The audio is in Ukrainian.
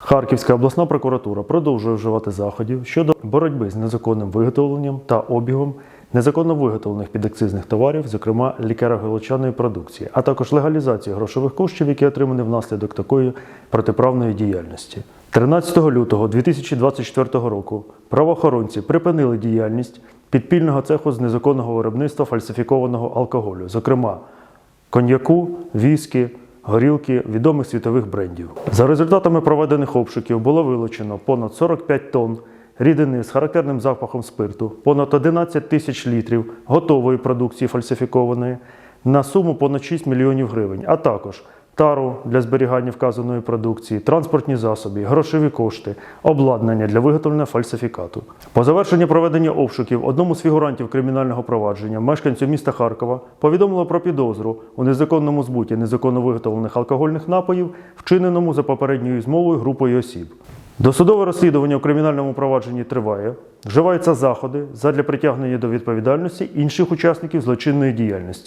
Харківська обласна прокуратура продовжує вживати заходів щодо боротьби з незаконним виготовленням та обігом незаконно виготовлених підакцизних товарів, зокрема лікаро-галичаної продукції, а також легалізації грошових коштів, які отримані внаслідок такої протиправної діяльності. 13 лютого 2024 року правоохоронці припинили діяльність підпільного цеху з незаконного виробництва фальсифікованого алкоголю, зокрема коньяку, віскі, горілки відомих світових брендів. За результатами проведених обшуків було вилучено понад 45 тонн рідини з характерним запахом спирту, понад 11 тисяч літрів готової продукції фальсифікованої на суму понад 6 мільйонів гривень, а також тару для зберігання вказаної продукції, транспортні засоби, грошові кошти, обладнання для виготовлення фальсифікату. По завершенні проведення обшуків одному з фігурантів кримінального провадження, мешканцю міста Харкова, повідомило про підозру у незаконному збуті незаконно виготовлених алкогольних напоїв, вчиненому за попередньою змовою групою осіб. Досудове розслідування у кримінальному провадженні триває. Вживаються заходи задля притягнення до відповідальності інших учасників злочинної діяльності.